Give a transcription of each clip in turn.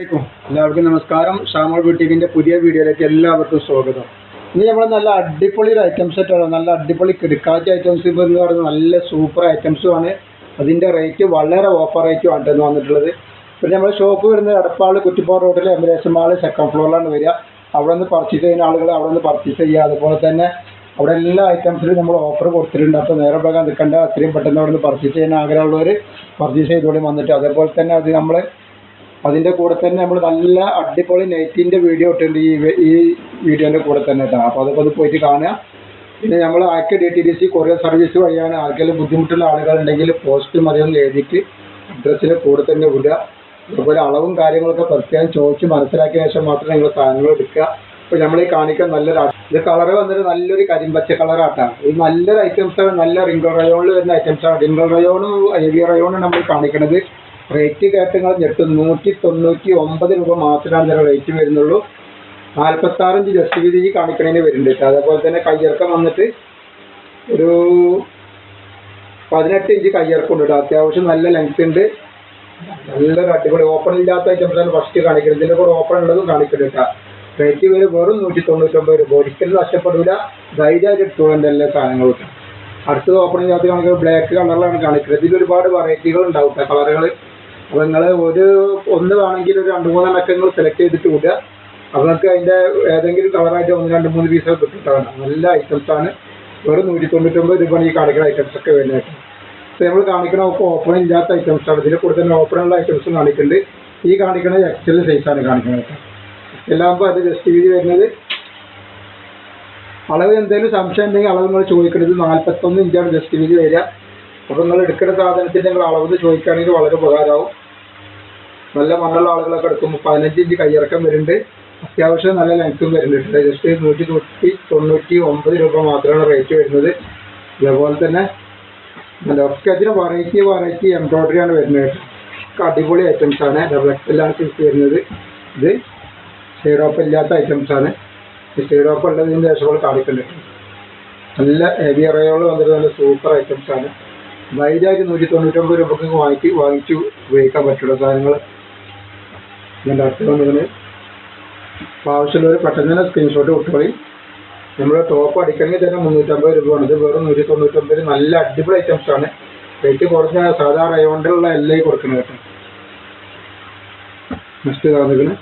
അസ്സലാമലൈക്കും. എല്ലാവർക്കും നമസ്കാരം. ഷാമോൾ ബി പുതിയ വീഡിയോയിലേക്ക് എല്ലാവർക്കും സ്വാഗതം. ഇനി നമ്മൾ നല്ല അടിപൊളി ഒരു ഐറ്റംസ് ആയിട്ടാണ് നല്ല അടിപൊളി കിടക്കാച്ച ഐറ്റംസ് എന്ന് പറയുന്നത് നല്ല സൂപ്പർ ഐറ്റംസും ആണ്. അതിന്റെ റേറ്റ് വളരെ ഓഫർ റേറ്റും ആണ് ഇന്ന് വന്നിട്ടുള്ളത്. പിന്നെ നമ്മൾ ഷോപ്പ് വരുന്നത് എടപ്പാൾ കുറ്റിപ്പാർ റോഡിൽ എംബുലേഷൻ മാൾ സെക്കൻഡ് ഫ്ലോറിലാണ് വരിക. അവിടെ നിന്ന് പർച്ചേസ് ചെയ്യുന്ന ആളുകൾ അവിടെ നിന്ന് പർച്ചേസ് ചെയ്യുക. അതുപോലെ തന്നെ അവിടെ എല്ലാ ഐറ്റംസിലും നമ്മൾ ഓഫർ കൊടുത്തിട്ടുണ്ട്. അപ്പോൾ നേരെ പോകാൻ നിൽക്കേണ്ട. അത്രയും പെട്ടെന്ന് അവിടെ നിന്ന് പർച്ചേസ് ചെയ്യാൻ ആഗ്രഹമുള്ളവർ പർച്ചേസ് ചെയ്തോളി വന്നിട്ട്. അതേപോലെ തന്നെ അത് നമ്മൾ അതിന്റെ കൂടെ തന്നെ നമ്മൾ നല്ല അടിപൊളി നെറ്റിന്റെ വീഡിയോ ഇട്ടിട്ടുണ്ട് ഈ ഈ വീഡിയോന്റെ കൂടെ തന്നെ കേട്ടോ. അപ്പോൾ അതൊക്കെ അത് പോയിട്ട് കാണുക. പിന്നെ നമ്മൾ ആക്കി D T D C courier service വഴിയാണ് ആർക്കെങ്കിലും ബുദ്ധിമുട്ടുള്ള ആളുകളുണ്ടെങ്കിൽ പോസ്റ്റ് അതൊന്നും എഴുതിയിട്ട് അഡ്രസ്സിന് കൂടെ തന്നെ വിടുക. അതുപോലെ അളവും കാര്യങ്ങളൊക്കെ പ്രത്യേകം ചോദിച്ച് മനസ്സിലാക്കിയ ശേഷം മാത്രം നിങ്ങൾ സാധനങ്ങൾ എടുക്കുക. അപ്പോൾ നമ്മൾ ഈ കാണിക്കാൻ നല്ലൊരു ഇത് കളറ് വന്നിട്ട് നല്ലൊരു കരിമ്പച്ച കളറാട്ടാണ് ഇത് നല്ലൊരു ഐറ്റംസാണ് നല്ല റിംഗിൾ റയോണിൽ വരുന്ന ഐറ്റംസാണ് റിംഗിൾ റയോണും ഹെവി റയോണും നമ്മൾ കാണിക്കുന്നത് റേറ്റ് കയറ്റങ്ങൾ ഞെട്ട്. നൂറ്റി തൊണ്ണൂറ്റി ഒമ്പത് രൂപ മാത്രമാണ് ഇതിന്റെ റേറ്റ് വരുന്നുള്ളൂ. നാൽപ്പത്താറിഞ്ച് ജസ്റ്റ് വീതി കാണിക്കണതിന് വരുന്നുണ്ട് അതേപോലെ തന്നെ കയ്യിറക്കം വന്നിട്ട് ഒരു പതിനെട്ട് ഇഞ്ച് കയ്യിറക്കം ഉണ്ട് അത്യാവശ്യം നല്ല ലെങ്ത് ഉണ്ട്. നല്ലൊരു അടിപൊളി. ഓപ്പൺ ഇല്ലാത്ത ഐറ്റംസാണ് ഫസ്റ്റ് കാണിക്കുന്നത് ഇതിന്റെ കൂടെ ഓപ്പൺ ഉള്ളതും കാണിക്കുന്നുണ്ട് റേറ്റ് വരെ വെറും നൂറ്റി തൊണ്ണൂറ്റൊമ്പത് രൂപ. ഒരിക്കലും നഷ്ടപ്പെടില്ല ധൈര്യമായിട്ട് എടുത്തോളം എല്ലാ സാധനങ്ങളും അടുത്തത് ഓപ്പൺ ചെയ്യാത്ത കാണിക്കുന്നത് ബ്ലാക്ക് കളറിലാണ് കാണിക്കുന്നത് ഇതിൽ ഒരുപാട് വെറൈറ്റികൾ ഉണ്ടാവും കളറുകൾ അപ്പോൾ നിങ്ങൾ ഒരു ഒന്ന് വേണമെങ്കിൽ ഒരു രണ്ട് മൂന്ന് നിങ്ങൾ സെലക്ട് ചെയ്തിട്ട് വിടുക. അപ്പോൾ നിങ്ങൾക്ക് അതിന്റെ ഏതെങ്കിലും കളറായിട്ട് ഒന്ന് രണ്ട് മൂന്ന് പീസൊക്കെ കിട്ടിയിട്ടാണ് നല്ല ഐറ്റംസ് ആണ്. വെറും നൂറ്റി തൊണ്ണൂറ്റൊമ്പത് രൂപയാണ് ഈ കാണിക്കുന്ന ഐറ്റംസ് ഒക്കെ വരുന്നത്. അപ്പൊ നമ്മൾ കാണിക്കണ ഓപ്പൺ ഇല്ലാത്ത ഐറ്റംസ് ആണ്. ഇതിൽ കൂടുതൽ തന്നെ ഓപ്പണുള്ള ഐറ്റംസ് കാണിക്കുന്നുണ്ട് ഈ കാണിക്കുന്നത് എക്സൽ സൈസാണ് കാണിക്കുന്നത് എല്ലാം അത് ജസ്റ്റ് വീതി വരുന്നത്. അളവ് എന്തെങ്കിലും സംശയം ഉണ്ടെങ്കിൽ അളവ് നിങ്ങൾ ചോദിക്കുന്നത് നാൽപ്പത്തൊന്ന് ഇഞ്ചാണ് ജസ്റ്റ് വീതി വരിക. അപ്പോൾ നിങ്ങൾ എടുക്കുന്ന സാധനത്തിന്റെ നിങ്ങൾ അളവ് ചോദിക്കുകയാണെങ്കിൽ വളരെ ഉപകാരമാവും. നല്ല മണ്ണുള്ള ആളുകളൊക്കെ എടുക്കുമ്പോൾ പതിനഞ്ച് ഇഞ്ച് കയ്യിറക്കം വരുന്നുണ്ട്. അത്യാവശ്യം നല്ല ലെങ്ത്തും വരുന്നുണ്ട് ജസ്റ്റ് നൂറ്റി തൊട്ടി തൊണ്ണൂറ്റി ഒമ്പത് രൂപ മാത്രമാണ് റേറ്റ് വരുന്നത്. അതേപോലെ തന്നെ നല്ല ഒക്കെ അതിന് വെറൈറ്റി വെറൈറ്റി എംബ്രോയിഡറി ആണ് വരുന്നത്. അടിപൊളി ഐറ്റംസ് ആണ്. ഡബിൾ എക്സലാണ് സിൽക്ക് വരുന്നത്. ഇത് സീറോപ്പ് ഇല്ലാത്ത ഐറ്റംസ് ആണ്. സീറോപ്പ് ഉള്ളതിന് ശേഷം കാണിക്കുന്നുണ്ട് നല്ല ഹെവി റയോൾ വന്നിട്ട് നല്ല സൂപ്പർ ഐറ്റംസ് ആണ്. ധൈര്യമായിട്ട് നൂറ്റി തൊണ്ണൂറ്റൊമ്പത് രൂപക്ക് വാങ്ങിച്ച് വാങ്ങിച്ചു ഉപയോഗിക്കാൻ പറ്റുള്ള സാധനങ്ങൾ ഇതിന്റെ അടുത്ത് വന്നതിന് ആവശ്യമുള്ളവർ പെട്ടെന്ന് തന്നെ സ്ക്രീൻഷോട്ട് വിട്ടോളി നമ്മൾ ടോപ്പ് അടിക്കണമെങ്കിൽ തന്നെ മുന്നൂറ്റമ്പത് രൂപയാണ് ഇത് വെറും നൂറ്റി തൊണ്ണൂറ്റൊമ്പത് നല്ല അടിപൊളി ഐറ്റംസ് ആണ്. റേറ്റ് കുറച്ച് സാധാരണ റയോണ്ടിലുള്ള എല്ലാം കൊടുക്കുന്നത് കേട്ടോ. നെക്സ്റ്റ് കാണുന്നതിന്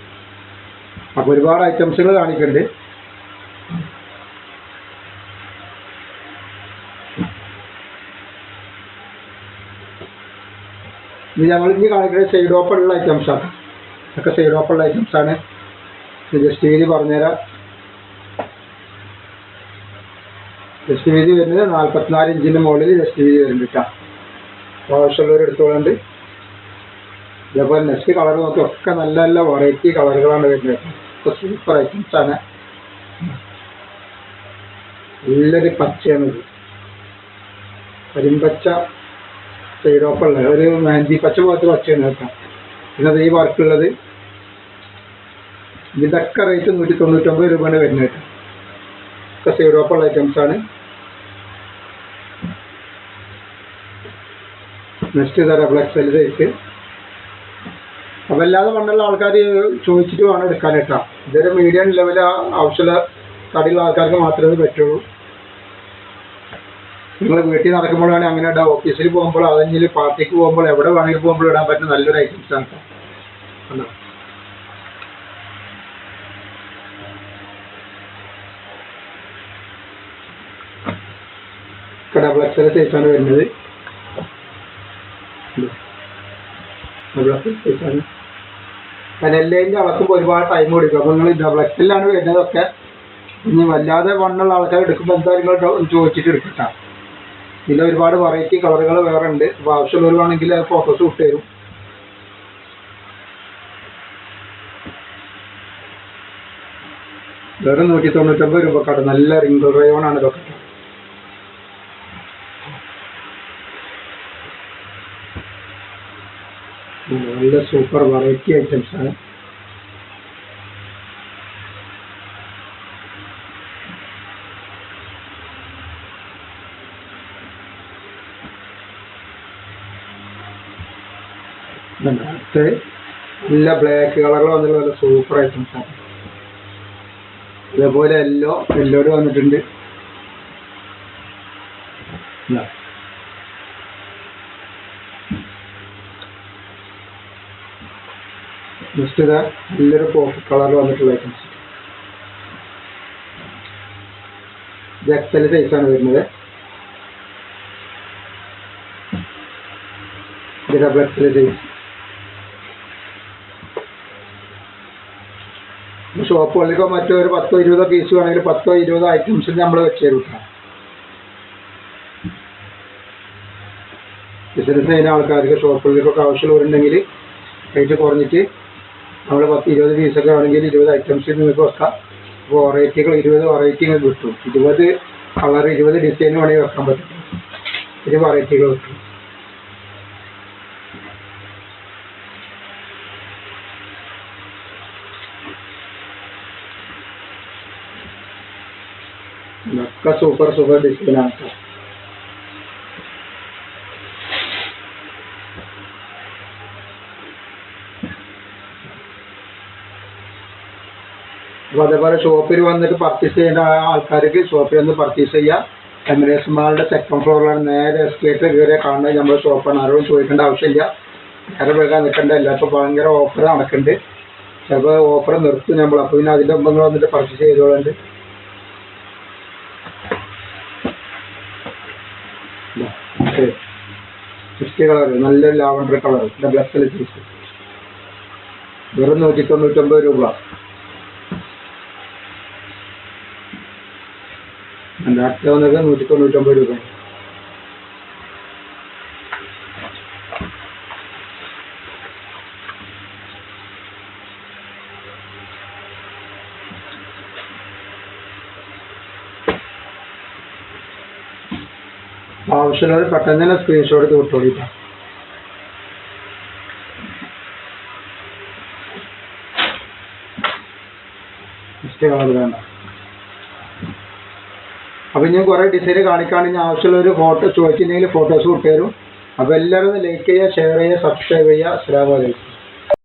അപ്പോൾ ഒരുപാട് ഐറ്റംസുകൾ കാണിക്കുന്നുണ്ട് ഇത് ഞങ്ങൾ ഇനി കാണിക്കുന്നത് സൈഡ് ഓപ്പൺ ഐറ്റംസ് ആണ്. ഇതൊക്കെ സൈഡ് ഓഫുള്ള ആണ്. ജസ്റ്റ് വീതി പറഞ്ഞുതരാം. ജസ്റ്റ് വീതി വരുന്നത് നാൽപ്പത്തിനാല് ഇഞ്ചിന്റെ മുകളിൽ ജസ്റ്റ് വീതി വരുന്നുണ്ട് കേട്ടോ ആവശ്യമുള്ളവർ എടുത്തോളുണ്ട് ഇതേപോലെ നെക്സ്റ്റ് കളർ നോക്കി. ഒക്കെ നല്ല നല്ല വെറൈറ്റി കളറുകളാണ് വരുന്നത് ഒക്കെ സൂപ്പർ ഐറ്റംസ് ആണ്. നല്ലൊരു പച്ചയാണ് ഇത്. കരിമ്പച്ച സൈഡ് ഓപ്പുള്ള ഒരു മാൻജി പച്ച പോലത്തെ പച്ചയാണ് കേട്ടോ. പിന്നെ അത് ഈ വർക്കുള്ളത് ഇതൊക്കെ റേറ്റ് നൂറ്റി തൊണ്ണൂറ്റൊമ്പത് രൂപയാണ് വരുന്നത് ഒക്കെ സീറോപ്പുള്ള ഓപ്പുള്ള ഐറ്റംസ് ആണ്. നെക്സ്റ്റ് തരാം ഡബിൾ എക്സ് എൽ സൈസ് അപ്പം അല്ലാതെ പണ്ടുള്ള ആൾക്കാർ ചോദിച്ചിട്ട് വേണം എടുക്കാൻ കേട്ടോ. ഇതൊരു മീഡിയം ലെവൽ ആവശ്യമുള്ള തടിയുള്ള ആൾക്കാർക്ക് മാത്രമേ പറ്റുള്ളൂ. നിങ്ങൾ വീട്ടിൽ നടക്കുമ്പോഴാണ് അങ്ങനെ ഇടാം. ഓഫീസിൽ പോകുമ്പോൾ അതെങ്കിൽ പാർട്ടിക്ക് പോകുമ്പോൾ എവിടെ വേണമെങ്കിൽ പോകുമ്പോൾ ഇടാൻ പറ്റുന്ന നല്ലൊരു ഐറ്റംസ് ആണ് കേട്ടോ. ഡബിൾ സൈസാണ് വരുന്നത്. സൈസാണ് പനല്ലേന്റെ അളക്കുമ്പോൾ ഒരുപാട് ടൈം കൊടുക്കും അപ്പോൾ നിങ്ങൾ ഡബിൾ എക്സലാണ് വരുന്നതൊക്കെ. ഇനി വല്ലാതെ വണ്ണുള്ള ആൾക്കാർ എടുക്കുമ്പോൾ എന്തായാലും ചോദിച്ചിട്ട് എടുക്കട്ടാ. ഇതിൽ ഒരുപാട് വെറൈറ്റി കളറുകൾ വേറെ ഉണ്ട്. അപ്പോൾ ആവശ്യമുള്ളവർ വേണമെങ്കിൽ ഫോട്ടോസ് വിട്ട് വേറെ നൂറ്റി തൊണ്ണൂറ്റൊമ്പത് രൂപക്കാണ് നല്ല റിംഗ് റയോൺ ആണ് ഇതൊക്കെ. നല്ല സൂപ്പർ വെറൈറ്റി ഐറ്റംസ് ആണ്. അടുത്ത് നല്ല ബ്ലാക്ക് കളറിൽ വന്നിട്ടുള്ള നല്ല സൂപ്പർ ഐറ്റംസ് ആണ്. അതേപോലെ എല്ലോ എല്ലോട് വന്നിട്ടുണ്ട്. ജസ്റ്റ് ഇതാ നല്ലൊരു കോഫി കളറിൽ വന്നിട്ടുള്ള ഐറ്റംസ് ഇത് എക്സൽ സൈസാണ് വരുന്നത്. ഇത് ഡബിൾ എക്സൽ സൈസ് ഷോപ്പുകളിലൊക്കെ മറ്റോ ഒരു പത്തോ ഇരുപതോ പീസ് വേണമെങ്കിൽ പത്തോ ഇരുപതോ ഐറ്റംസ് നമ്മൾ വെച്ച് തരും ബിസിനസ് ചെയ്യുന്ന ആൾക്കാർക്ക് ഷോപ്പുകളിലേക്കൊക്കെ ആവശ്യമുള്ളവരുണ്ടെങ്കിൽ റേറ്റ് കുറഞ്ഞിട്ട് നമ്മൾ പത്ത് ഇരുപത് പീസൊക്കെ ആണെങ്കിൽ ഇരുപത് ഐറ്റംസ് നിങ്ങൾക്ക് വെക്കാം. അപ്പോൾ വെറൈറ്റികൾ ഇരുപത് വെറൈറ്റി നിങ്ങൾക്ക് കിട്ടും. ഇരുപത് കളർ ഇരുപത് ഡിസൈൻ വേണമെങ്കിൽ വെക്കാൻ പറ്റും. ഇത് വെറൈറ്റികൾ കിട്ടും. ഇതൊക്കെ സൂപ്പർ സൂപ്പർ ഡിസൈനാണ് കേട്ടോ അപ്പോൾ അതേപോലെ ഷോപ്പിൽ വന്നിട്ട് പർച്ചേസ് ചെയ്യേണ്ട ആൾക്കാർക്ക് ഷോപ്പിൽ വന്ന് പർച്ചേസ് ചെയ്യാം. മാളിന്റെ സെക്കൻഡ് ഫ്ലോറിലാണ് നേരെ എസ്കേറ്റർ കയറിയ കാണുന്നത്. നമ്മുടെ ഷോപ്പാണ്. ആരോടും ചോദിക്കേണ്ട ആവശ്യമില്ല. നേരെ വേഗം നിൽക്കേണ്ട. അപ്പൊ ഭയങ്കര ഓഫർ നടക്കുന്നുണ്ട്. ചിലപ്പോൾ ഓഫർ നിർത്തും നമ്മൾ അപ്പോൾ പിന്നെ അതിന്റെ മുമ്പ് നിങ്ങൾ വന്നിട്ട് പർച്ചേസ് ചെയ്തോളുണ്ട്. നല്ലൊരു ലാവണ്ടർ കളർ പീസ് വെറും നൂറ്റി തൊണ്ണൂറ്റൊമ്പത് രൂപ. എന്റെ വന്നത് നൂറ്റി രൂപ. ആവശ്യമുള്ളവർ പെട്ടെന്ന് തന്നെ സ്ക്രീൻഷോട്ട് എടുത്ത് വിട്ടോളിട്ടാ ഫസ്റ്റ് കളർ വേണ്ട. അപ്പം ഞാൻ കുറേ ഡിസൈൻ ഞാൻ ആവശ്യമുള്ള ഒരു ഫോട്ടോ ചോദിച്ചിട്ടുണ്ടെങ്കിൽ ഫോട്ടോസ് കൊടുത്തു തരും. അപ്പോൾ എല്ലാവരും ഒന്ന് ലൈക്ക് ചെയ്യുക ഷെയർ ചെയ്യുക സബ്സ്ക്രൈബ് ചെയ്യുക. അസ്സലാമു അലൈക്കും.